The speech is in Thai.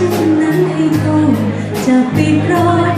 ฉันนั้นให้คงจะปิดรอย